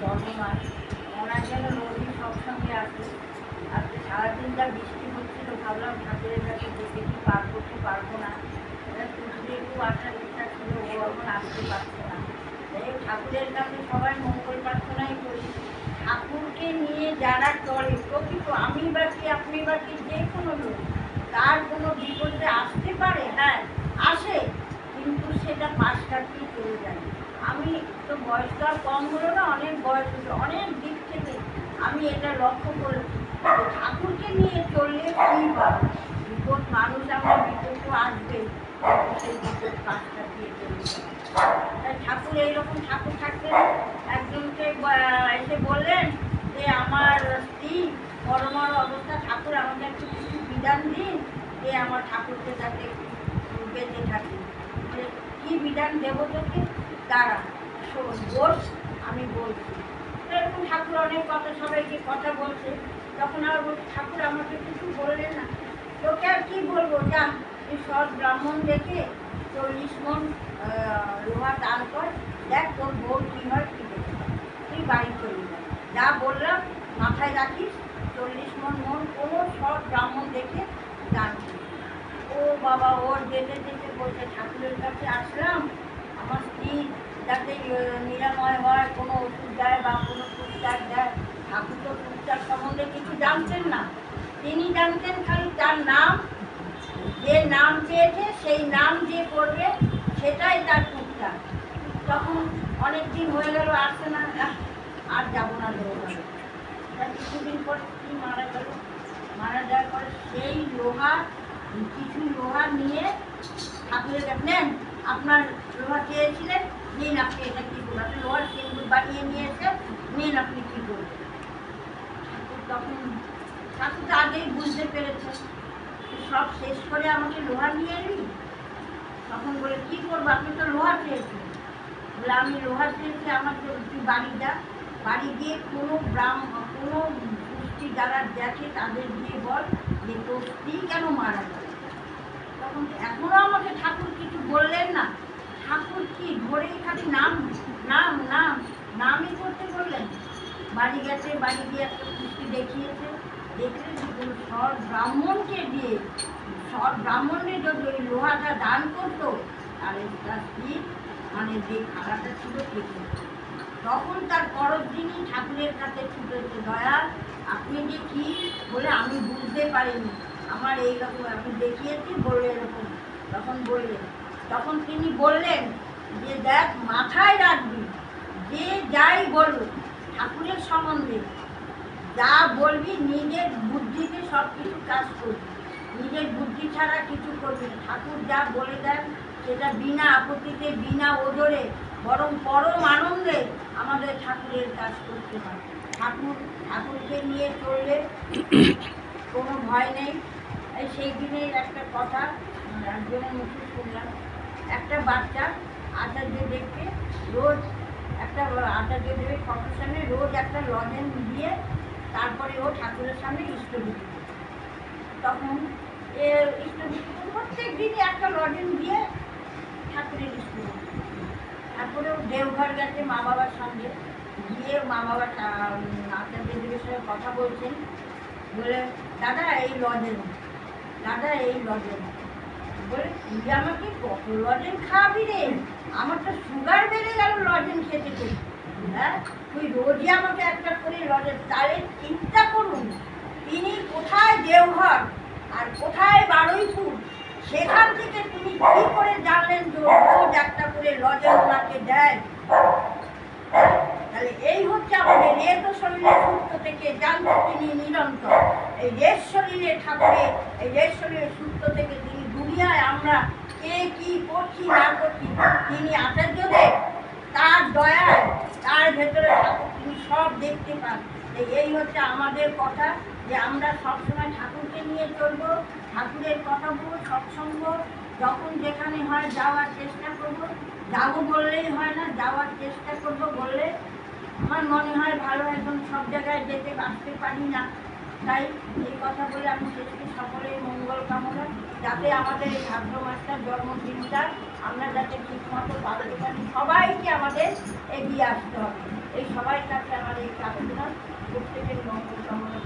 জন্মমাস ওনার যেন রোগী সবসঙ্গে আসে। আজকে সারাদিন যা বৃষ্টি হচ্ছিল ভাবলাম ঠাকুরের কাছে যেতে কি পারব কি পারব না। একটু আসার ইচ্ছা ছিল ও এখন আসতে পারছে না। হোক, ঠাকুরের কাছে সবাই মঙ্গল প্রার্থনাই করি। ঠাকুরকে নিয়ে যারা চলে প্রকৃত আমি বা কি আপনি বা কি যে কোনো লোক তার কোনো বিপদে আসতে পারে হ্যাঁ আসে কিন্তু সেটা পাশ কাটিয়ে চলে যায়। আমি তো বয়সটা কম হলো না, অনেক বয়স হলো অনেক দিক থেকে আমি এটা লক্ষ্য করেছি। ঠাকুরকে নিয়ে চললে কী বিপদ মানুষ আমরা বিপদ আসবে সেই বিপদ পাশ কাটিয়ে চলে যায় তাই ঠাকুর এইরকম ঠাকুর থাকতেন একজনকে এসে বললেন যে, আমার স্ত্রী পরমার অবস্থা, ঠাকুর আমাকে একটু কিছু বিধান দিন, যে আমার ঠাকুরকে যাতে বেঁচে থাকি। কী বিধান দেবো তোকে? বস আমি বলছি এরকম ঠাকুর অনেক কথা সবাইকে কথা বলছে, তখন আবার বলছি ঠাকুর আমাকে কিছু বললেন না। তোকে আর কি বলব? যা তুই সৎ ব্রাহ্মণ দেখে চল্লিশ মন লোহা দান কর, দেখ তোর বউ কী হয় কী দেখে। তুই বাড়ি চলে যা। যা বললাম, মাথায় রাখিস, চল্লিশ মন মন কোনো সৎ ব্রাহ্মণ দেখে দান ও বাবা, ওর যেতে যেতে বলছে, ঠাকুরের কাছে আসলাম, আমার স্ত্রী যাতে নিরাময় হয়, কোনো ওষুধ দেয় বা কোনো টুকটাক দেয়। ঠাকুর তো টুকটাক সম্বন্ধে কিছু জানতেন না। তিনি জানতেন খালি তার নাম, যে নাম পেয়েছে সেই নাম যে করবে, সেটাই তার টুকটাক। তখন অনেক দিন হয়ে গেল আসছে না আর যাব না দৌড়ানো তা কিছুদিন পর স্ত্রী মারা গেল। মারা যাওয়ার পরে সেই লোহা, কিছু লোহা নিয়ে কাছে নেন, আপনার লোহা চেয়েছিলেন নিন আপনি এটা কী করবেন আপনি লোহার সিন্দুর বানিয়ে নিয়ে এসে নিন আপনি কী করবেন তখন, ঠাকুর তো আগেই বুঝতে পেরেছে সব শেষ করে আমাকে লোহা নিয়ে এলি? তখন বলে, কী করব? আপনি তো লোহা চেয়েছেন বলে, আমি লোহা চেয়েছি আমাকে তুই বাড়ি যা বাড়ি গিয়ে কোনো ব্রাহ্ম, কোনো পুষ্টি যারা দেখে তাদের দিয়ে বল যে তোর স্ত্রী কেন মারা গেল? তখন এখনও আমাকে ঠাকুর কিছু বললেন না। ঠাকুর কি ধরেই খালি নাম নাম নাম, নামই করতে বললেন? বাড়ি গেছে, বাড়ি গিয়ে একটা পুষ্টি দেখিয়েছে। দেখলে কোনো সব ব্রাহ্মণকে দিয়ে সব ব্রাহ্মণকে যদি ওই লোহাটা দান করতো, তাহলে তার স্ত্রী মানে যে খারাপটা ছিল ঠিক তখন তার পরের দিনই ঠাকুরের কাছে ছুটেছে, দয়াল, আপনি যে কি বলে আমি বুঝতে পারিনি। আমার এই এইরকম আমি দেখিয়েছি, বললে এরকম, তখন বললেন তখন তিনি বললেন যে, দেখ, মাথায় রাখবি, যে যাই বলুক, ঠাকুরের সম্বন্ধে যা বলবি, নিজের বুদ্ধিতে সব কিছু কাজ করবি। নিজের বুদ্ধি ছাড়া কিছু করবি ঠাকুর যা বলে দেন, সেটা বিনা আপত্তিতে, বিনা ওজরে, বরং পরম আনন্দে আমাদের ঠাকুরের কাজ করতে হয়। ঠাকুর, ঠাকুরকে নিয়ে চললে কোনো ভয় নেই। সেই দিনের একটা কথা একজনের মুখে শুনলাম। একটা বাচ্চা আচার্য দেখতে রোজ একটা আচার্য দেবের ফটোর সামনে রোজ একটা লজেন দিয়ে তারপরে ও ঠাকুরের সামনে ইষ্টভূতি তখন এ ইষ্টভূতি প্রত্যেক দিনই একটা লজেন দিয়ে ঠাকুরের ইষ্টভূতি তারপরে ও দেওঘর গেছে মা বাবার সঙ্গে। গিয়ে মা বাবা আচার্য দেবের সঙ্গে কথা বলছেন। বলে দাদা, এই লজেন দাদা, এই লজেন বলে, তুই আমাকে কত লজেন খাওয়াবি রে? আমার তো সুগার বেড়ে গেল লজেন খেতে খেতে। হ্যাঁ? তুই রোজই আমাকে একটা করে লজেন তাহলে চিন্তা করুন। তিনি কোথায় দেওঘর আর কোথায় বারুইপুর? সেখান থেকে তিনি কি করে জানলেন যে রোজ একটা করে লজেন ওনাকে দেয়? তাহলে এই হচ্ছে আমাদের রেত শরীরে সুস্থ থেকে জানতে তিনি নিরন্তর। এই রেত শরীরে ঠাকুরের এই রেত শরীরে সুস্থ থেকে তিনি দুনিয়ায় আমরা কে কি করছি, না করছি, তিনি আচার্যদেব তার দয়ায়, তার ভেতরে ঠাকুর তিনি সব দেখতে পান। এই হচ্ছে আমাদের কথা যে আমরা সবসময় ঠাকুরকে নিয়ে চলবো, ঠাকুরের কথা বলব, সৎসঙ্গ। যখন যেখানে হয় যাওয়ার চেষ্টা করব, যাব বললেই হয় না, যাওয়ার চেষ্টা করব বললে আমার মনে হয় ভালো একদম সব জায়গায় যেতে আসতে পারি না। তাই এই কথা বলে আমি শেষকে সকলের মঙ্গল কামনা, যাতে আমাদের এই ভাদ্র মাসটার জন্মদিনটা আমরা যাতে ঠিকমতো পালতে পারি সবাইকে আমাদের এগিয়ে আসতে হবে। এই সবাই কাছে আমার এই প্রার্থনা প্রত্যেকের মঙ্গল কামনা